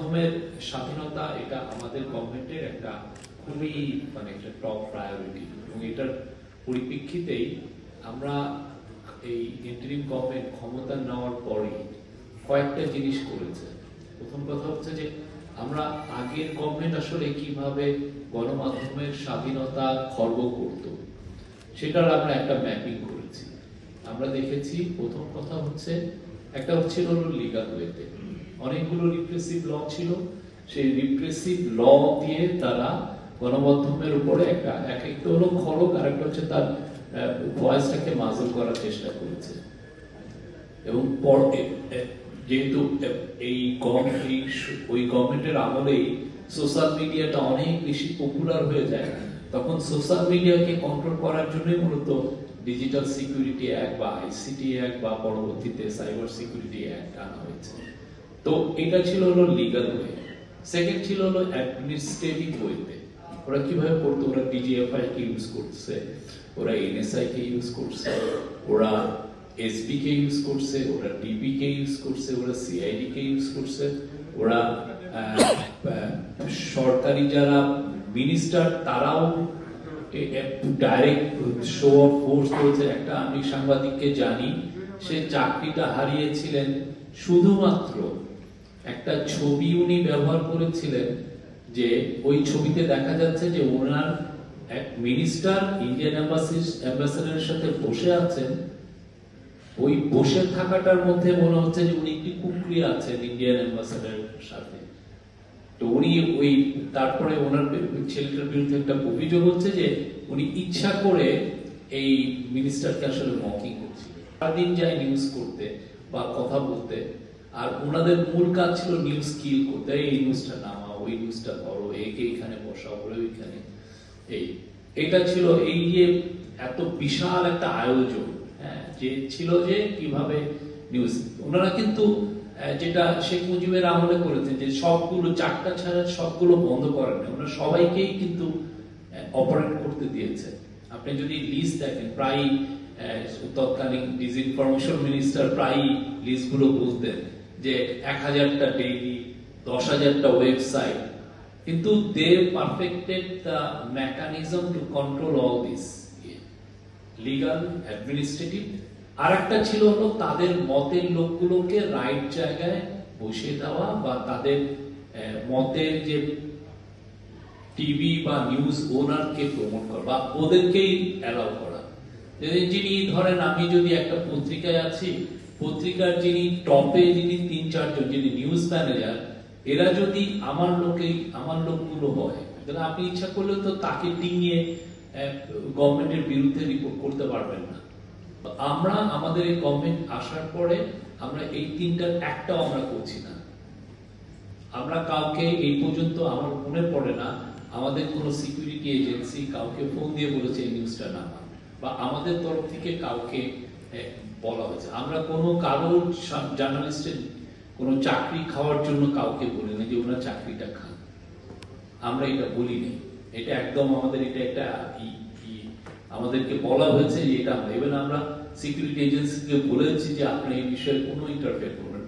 গণমাধ্যমের স্বাধীনতা, এটা আমাদের গভর্নমেন্টের একটা খুবই মানে একটা টপ প্রায়োরিটি এবং এটার পরিপ্রেক্ষিতেই আমরা এই ইন্টারিম গভর্নমেন্ট ক্ষমতা নেওয়ার পরেই কয়েকটা জিনিস করেছে। প্রথম কথা হচ্ছে যে, আমরা আগের গভর্নমেন্ট আসলে কীভাবে গণমাধ্যমের স্বাধীনতা খর্ব করত, সেটার আমরা একটা ম্যাপিং করেছি। আমরা দেখেছি, প্রথম কথা হচ্ছে, একটা হচ্ছিল লিগাল ওয়েতে অনেকগুলো রিপ্রেসিভ ল ছিল। সেই রিপ্রেসিভ ল দিয়ে তারা গণমাধ্যমের উপরে একটা এক একটা হলো খড়ক আর একটা হচ্ছে তার ভয়েসটাকে মাজল করার চেষ্টা করেছে। এবং যেহেতু এই গম এই ওই গভর্নমেন্টের আমলেই সোশ্যাল মিডিয়াটা অনেক বেশি পপুলার হয়ে যায়, তখন সোশ্যাল মিডিয়াকে কন্ট্রোল করার জন্যই মূলত ডিজিটাল সিকিউরিটি অ্যাক্ট বা আইসিটি অ্যাক্ট বা পরবর্তীতে সাইবার সিকিউরিটি অ্যাক্ট আনা হয়েছে। তো এটা ছিল হলো লিগাল ওয়ে সেকেন্ড ছিল হলো অ্যাডমিনিস্ট্রেটিভ ওয়েতে ওরা কীভাবে করতো? ওরা ডিজিএফআই কে ইউজ করছে, ওরা এনএসআই কে ইউজ করছে, ওরা এসপি কে ইউজ করছে, ওরা ডিবি কে ইউজ করছে, ওরা সিআইডি কে ইউজ করছে, ওরা সরকারি যারা মিনিস্টার তারাও ডাইরেক্ট শো অফ ফোর্স করেছে। একটা আমি সাংবাদিককে জানি, সে চাকরিটা হারিয়েছিলেন শুধুমাত্র একটা ছবি উনি ব্যবহার করেছিলেন যে ওই ছবিতে দেখা যাচ্ছে যে ওনার এক মিনিস্টার ইন্ডিয়ান অ্যাম্বাসেডারের সাথে বসে আছেন। ওই বসে থাকাটার মধ্যে মনে হচ্ছে যে উনি একটি কুকরি আছেন ইন্ডিয়ান অ্যাম্বাসেডারের সাথে। তো উনি ওই, তারপরে ওনার ছেলেটার বিরুদ্ধে একটা অভিযোগ হচ্ছে যে উনি ইচ্ছা করে এই মিনিস্টারকে আসলে মকিং করছিল সারাদিন যায় নিউজ করতে বা কথা বলতে। আর ওনাদের মূল কাজ ছিল নিউজ কিল করতে। এই নিউজটা নামা ওই নিউজটা করো, একে এখানে বসাও, ওরে ওইখানে। এই, এটা ছিল এই যে এত বিশাল একটা আয়োজন হ্যাঁ যে ছিল যে কীভাবে নিউজ ওনারা কিন্তু যেটা শেখ মুজিবের আমলে করেছেন, যে সবগুলো, চারটা ছাড়া সবগুলো বন্ধ করেন ওনারা সবাইকেই কিন্তু অপারেট করতে দিয়েছে। আপনি যদি লিস্ট দেখেন প্রায় তৎকালীন ডিসইনফরমেশন মিনিস্টার প্রায় লিস্টগুলো বলতেন। যে এক হাজারটা ডেইলি দশ হাজারটা ওয়েবসাইট, কিন্তু they perfected the mechanism to control all this legal, administrative. আর একটা ছিল হলো তাদের মতের লোকগুলোকে রাইট জায়গায় বসিয়ে দেওয়া বা তাদের মতের যে টিভি বা নিউজ ওনারকে প্রমোট করা বা ওদেরকেই অ্যালাউ করা। যিনি, ধরেন আমি যদি একটা পত্রিকায় আছি পত্রিকার যিনি টপে যিনি তিন চারজন, যিনি নিউজ ম্যানেজার এরা যদি আমার লোকেই আমার লোকগুলো হয়, তাহলে আপনি ইচ্ছা করলে তো তাকে টিঙিয়ে গভর্নমেন্টের বিরুদ্ধে রিপোর্ট করতে পারবেন না। আমরা, আমাদের এই গভর্নমেন্ট আসার পরে আমরা এই তিনটার একটাও আমরা করছি না। আমরা কাউকে এই পর্যন্ত আমার মনে পড়ে না, আমাদের কোন সিকিউরিটি এজেন্সি কাউকে ফোন দিয়ে বলেছে এই নিউজটা নামান বা আমাদের তরফ থেকে কাউকে বলা হয়েছে। আমরা কোনো কারও জার্নালিস্টের কোনো চাকরি খাওয়ার জন্য কাউকে বলি না যে ওনার চাকরিটা খান। আমরা এটা বলি বলিনি এটা একদম আমাদের এটা একটা আমাদেরকে বলা হয়েছে যে এটা আমরা আমরা সিকিউরিটি এজেন্সিকে বলেছি যে আপনি এই বিষয়ে কোনো ইন্টারফেয়ার করবেন